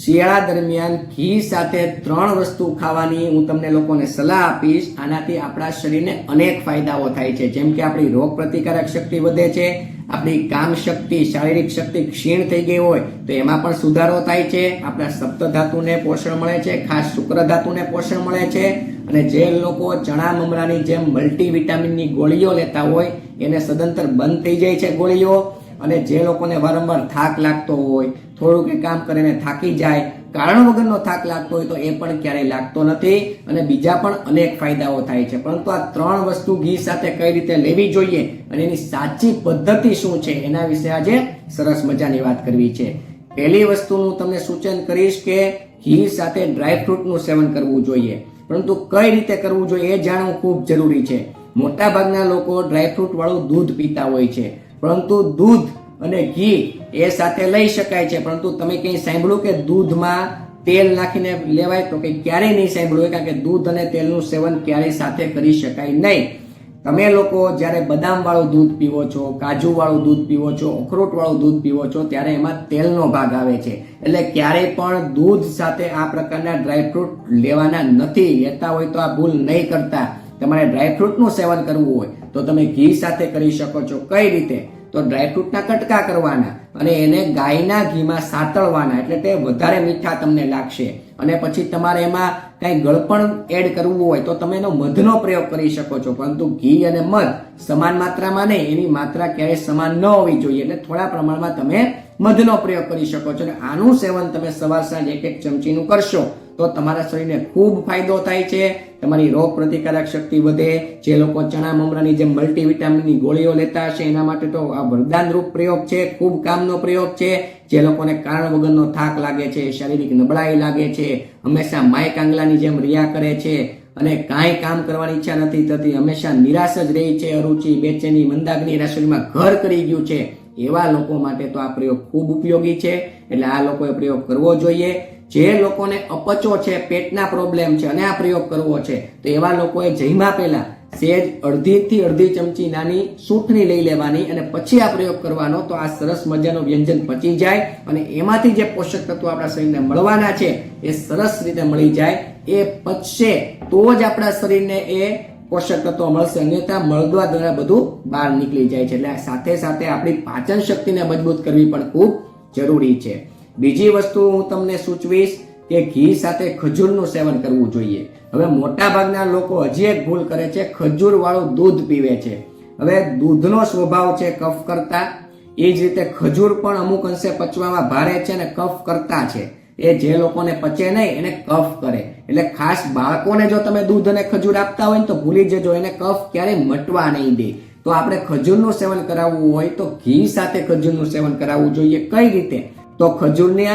શિયાળા દરમિયાન ઘી સાથે ત્રણ વસ્તુ ખાવાની હું તમને લોકોને સલાહ આપીશ. આનાથી આપણા શરીરને અનેક ફાયદાઓ થાય છે. જેમ કે આપણી રોગ પ્રતિકારક શક્તિ વધે છે, આપણી કામ શક્તિ, શારીરિક શક્તિ ક્ષીણ થઈ ગઈ હોય તો એમાં પણ સુધારો થાય છે. આપણા સપ્ત ધાતુને પોષણ મળે છે, ખાસ શુક્ર ધાતુને પોષણ મળે છે અને જે લોકો ચણા મમરાની જેમ મલ્ટીવિટામિનની ગોળીઓ લેતા હોય એને સદંતર બંધ થઈ જાય છે ગોળીઓ અને જે લોકોને વારંવાર થાક લાગતો હોય થોડું કે કામ કરીને થાકી જાય, કારણ વગરનો થાક લાગતો હોય તો એ પણ ક્યારેય લાગતો નથી અને બીજા પણ અનેક ફાયદાઓ થાય છે. પરંતુ આ ત્રણ વસ્તુ ઘી સાથે કઈ રીતે લેવી જોઈએ અને એની સાચી પદ્ધતિ શું છે એના વિશે આજે સરસ મજાની વાત કરવી છે. પહેલી વસ્તુ હું તમને સૂચન કરીશ કે ઘી સાથે ડ્રાયફ્રૂટનું સેવન કરવું જોઈએ. પરંતુ કઈ રીતે કરવું જોઈએ એ જાણવું ખૂબ જરૂરી છે. મોટાભાગના લોકો ડ્રાયફ્રૂટ વાળું દૂધ પીતા હોય છે. પરંતુ દૂધ અને ઘી એ સાથે લઈ શકાય છે. પરંતુ તમે કંઈ સાંભળ્યું કે દૂધમાં તેલ નાખીને લેવાય તો કે ક્યારેય નહીં સાંભળ્યું કારણ કે દૂધ અને તેલનું સેવન ક્યારેય સાથે કરી શકાય નહીં. તમે લોકો જ્યારે બદામવાળું દૂધ પીવો છો, કાજુવાળું દૂધ પીવો છો, અખરોટવાળું દૂધ પીવો છો, ત્યારે એમાં તેલનો ભાગ આવે છે. એટલે ક્યારેય પણ દૂધ સાથે આ પ્રકારના ડ્રાયફ્રૂટ લેવાના નથી. લેતા હોય તો આ ભૂલ નહીં કરતા. તમારે ડ્રાયફ્રૂટનું સેવન કરવું હોય તો તમે ઘી સાથે કરી શકો છો. કઈ રીતે? તો ડ્રાયફ્રૂટના કટકા કરવાના અને એને ગાયના ઘીમાં સાતળવાના. એટલે તે વધારે મીઠા તમને લાગશે. અને પછી તમારે એમાં કાંઈ ગળપણ એડ કરવું હોય તો તમે એનો મધનો પ્રયોગ કરી શકો છો. પરંતુ ઘી અને મધ સમાન માત્રામાં નહીં. એની માત્રા ક્યારેય સમાન ન હોવી જોઈએ. એટલે થોડા પ્રમાણમાં તમે મધનો પ્રયોગ કરી શકો છો. અને આનું સેવન તમે સવાર સાંજ એક એક ચમચીનું કરશો. તો તમારા શરીરને ખૂબ ફાયદો થાય છે. તમારી રોગ પ્રતિકારક શક્તિ વધે. જે લોકો ચણા મમરાની જેમ મલ્ટીવિટામિનની ગોળીઓ લેતા હશે, એના માટે તો આ વરદાનરૂપ પ્રયોગ છે, ખૂબ કામનો પ્રયોગ છે. જે લોકોને કારણ વગરનો થાક લાગે છે, શારીરિક નબળાઈ લાગે છે, હંમેશા માય કાંગલાની જેમ રિયા કરે છે અને કાંઈ કામ કરવાની ઈચ્છા નથી થતી, હંમેશા નિરાશ જ રહી છે. અરુચિ, બેચેની મંદાગ્નિ એના શરીરમાં ઘર કરી ગયું છે. એવા લોકો માટે તો આ પ્રયોગ ખૂબ ઉપયોગી છે. એટલે આ લોકોએ પ્રયોગ કરવો જોઈએ. જે લોકોને અપચો છે, પેટના પ્રોબ્લેમ છે અને આ પ્રયોગ કરવો છે, તો એવા લોકોએ જઈમાં પહેલા સેજ અડધીથી અડધી ચમચી નાની સૂંઠની લઈ લેવાની અને પછી આ પ્રયોગ કરવાનો, તો આ સરસ મજાનું વ્યંજન પચી જાય અને એમાંથી જે પોષક તત્વો આપણા શરીરને મળવાના છે, એ સરસ રીતે મળી જાય. એ પચશે તો જ આપણા શરીરને એ પોષક તત્વો મળશે. અન્યથા મળદવા દ્વારા બધું બહાર નીકળી જાય છે. એટલે સાથે સાથે આપણી પાચન શક્તિને મજબૂત કરવી પણ ખૂબ જરૂરી છે. બીજી વસ્તુ હું તમને સૂચવીશ કે ઘી સાથે ખજૂરનું સેવન કરવું જોઈએ. હવે મોટાભાગના લોકો હજી એક ભૂલ કરે છે, ખજૂરવાળું દૂધ પીવે છે. હવે દૂધનો સ્વભાવ છે કફ કરતા. એ જ રીતે ખજૂર પણ અમુક અંશે પચવામાં ભારે છે અને કફ કરતા છે. એ જે લોકોને પચે નહીં, એને કફ કરે. એટલે ખાસ બાળકોને જો તમે દૂધ અને ખજૂર આપતા હોય તો ભૂલી જજો, એને કફ ક્યારેય મટવા નહીં દે. તો આપણે ખજૂરનું સેવન કરાવવું હોય તો ઘી સાથે ખજૂરનું સેવન કરાવવું જોઈએ. કઈ રીતે? તો ખજૂરને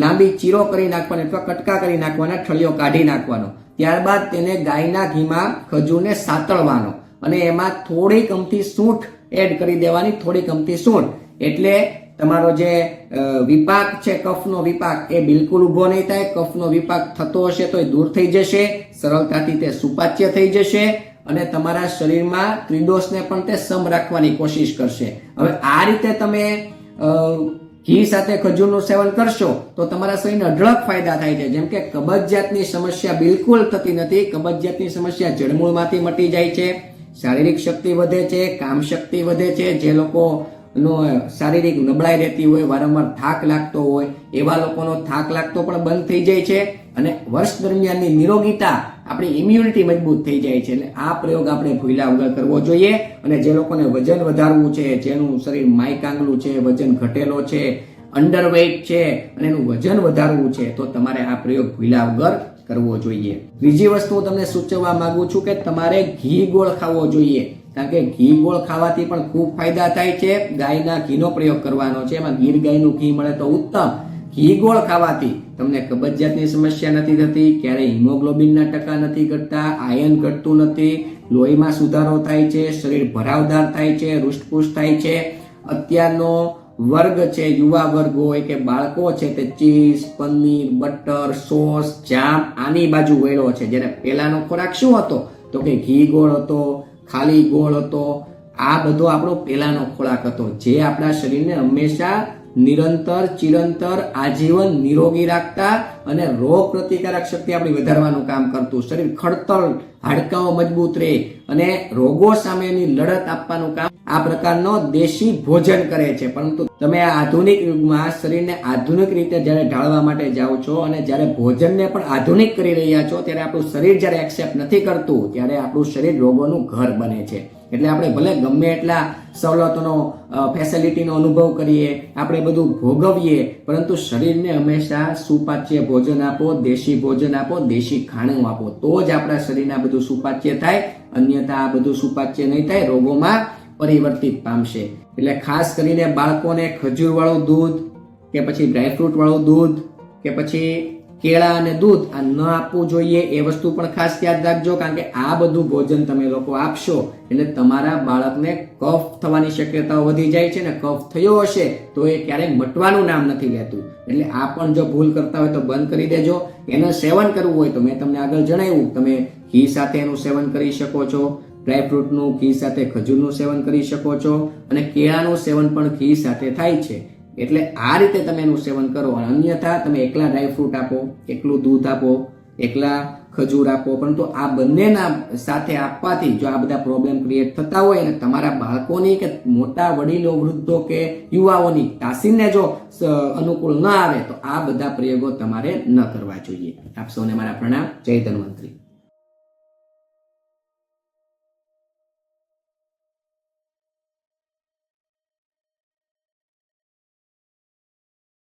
લાંબી ચીરો કરી નાખવાની અથવા કટકા કરી નાખવાના, ઠળિયો કાઢી નાખવાનો. ત્યારબાદ તેને ગાયના ઘીમાં ખજૂરને સાતળવાનો અને એમાં થોડીક અમથી સૂંઠ એડ કરી દેવાની થોડીક અમથી સૂંઠ. એટલે તમારો જે વિપાક છે, કફનો વિપાક, એ બિલકુલ ઊભો નહીં થાય. કફનો વિપાક થતો હશે તો એ દૂર થઈ જશે, સરળતાથી તે સુપાચ્ય થઈ જશે અને તમારા શરીરમાં ત્રિદોષને પણ તે સમ રાખવાની કોશિશ કરશે. હવે આ રીતે તમે ઘી સાથે ખજૂરનું સેવન કરશો, તો તમારા શરીરને અઢળક ફાયદા થાય છે. જેમ કે કબજિયાતની સમસ્યા બિલકુલ થતી નથી. કબજિયાતની સમસ્યા જળમૂળમાંથી મટી જાય છે. શારીરિક શક્તિ વધે છે, કામ શક્તિ વધે છે. જે લોકો નો શારીરિક નબળાઈ રહેતી હોય, વારંવાર થાક લાગતો હોય, એવા લોકોનો થાક લાગતો પણ બંધ થઈ જાય છે. અને વર્ષ દરમિયાનની નિરોગીતા આપણી ઇમ્યુનિટી મજબૂત થઈ જાય છે. એટલે આ પ્રયોગ આપણે ભૂલ્યા વગર કરવો જોઈએ અને જે લોકોને વજન વધારવું છે, જેનું શરીર માયકાંગલું છે, વજન ઘટેલો છે અંડરવેઇટ છે અને એનું વજન વધારવું છે, તો તમારે આ પ્રયોગ ભૂલ્યા વગર કરવો જોઈએ. બીજી વસ્તુ હું તમને સૂચવવા માંગુ છું કે તમારે ઘી ગોળ ખાવો જોઈએ. કારણ કે ઘી ગોળ ખાવાથી પણ ખૂબ ફાયદા થાય છે. ગાયના ઘીનો પ્રયોગ કરવાનો છે. એમાં ગીર ગાયનું ઘી મળે તો ઉત્તમ. ઘી ગોળ ખાવાથી તમને કબજિયાતની સમસ્યા નથી થતી, ક્યારેય હિમોગ્લોબિનના ટકા નથી ઘટતા, આયન ઘટતું નથી, લોહીમાં સુધારો થાય છે, શરીર ભરાવદાર થાય છે રૂષ્ટપુષ્ટ થાય છે. અત્યારનો વર્ગ છે, યુવા વર્ગ હોય કે બાળકો છે તે cheese, paneer, butter, sauce, jam, આની બાજુ વળ્યો છે. જ્યારે પહેલાંનો ખોરાક શું હતો? તો કે ઘી ગોળ હતો, ખાલી ગોળ હતો. આ બધો આપણો પહેલાંનો ખોરાક હતો, જે આપણા શરીરને હંમેશા નિરંતર, ચિરંતર આજીવન નિરોગી રાખતા અને રોગ પ્રતિકારક શક્તિ આપણી વધારવાનું કામ કરતું. શરીર ખડતલ, હાડકાઓ મજબૂત રહે અને રોગો સામેની લડત આપવાનું કામ આ પ્રકારનો દેશી ભોજન કરે છે. પરંતુ તમે આધુનિક યુગમાં શરીરને આધુનિક રીતે જ્યારે ઢાળવા માટે જાઓ છો અને જ્યારે ભોજનને પણ આધુનિક કરી રહ્યા છો, ત્યારે આપણું શરીર જ્યારે એક્સેપ્ટ નથી કરતું, ત્યારે આપણું શરીર રોગોનું ઘર બને છે. એટલે આપણે ભલે ગમે એટલા સવલતોનો ફેસિલિટીનો અનુભવ કરીએ, આપણે બધું ભોગવીએ, પરંતુ શરીરને હંમેશા સુપાચ્ય ભોજન આપો, દેશી ભોજન આપો, દેશી ખાણું આપો. તો જ આપણા શરીરના બધું સુપાચ્ય થાય. અન્યથા આ બધું સુપાચ્ય નહીં થાય. રોગોમાં પરિવર્તિત પામશે. એટલે ખાસ કરીને બાળકોને ખજૂરવાળું દૂધ, કે પછી ડ્રાયફ્રૂટવાળું દૂધ, કે પછી કેળા અને દૂધ આ ન આપવું જોઈએ એ વસ્તુ પણ ખાસ યાદ રાખજો, કારણ કે આ બધું ભોજન તમે લોકો આપશો, એટલે તમારા બાળકને કફ થવાની શક્યતાઓ વધી જાય છે ને કફ થયો હશે તો એ ક્યારેય મટવાનું નામ નથી લેતું. એટલે આ પણ જો ભૂલ કરતા હોય તો બંધ કરી દેજો. એનું સેવન કરવું હોય તો મેં તમને આગળ જણાવ્યું, તમે ઘી સાથે એનું સેવન કરી શકો છો. ડ્રાયફ્રૂટનું ઘી સાથે ખજૂરનું સેવન કરી શકો છો અને કેળાનું સેવન પણ ઘી સાથે થાય છે. એટલે આ રીતે તમે એનું સેવન કરો અને અન્યથા તમે એકલા ડ્રાયફ્રૂટ આપો, એકલું દૂધ આપો, એકલા ખજૂર આપો. પરંતુ આ બંનેના સાથે આપવાથી જો આ બધા પ્રોબ્લેમ ક્રિએટ થતા હોય અને તમારા બાળકોની કે મોટા વડીલો, વૃદ્ધો કે યુવાઓની તાસીરને જો અનુકૂળ ન આવે તો આ બધા પ્રયોગો તમારે ન કરવા જોઈએ. આપ સૌને મારા પ્રણામ. જય ધન્વંતરી.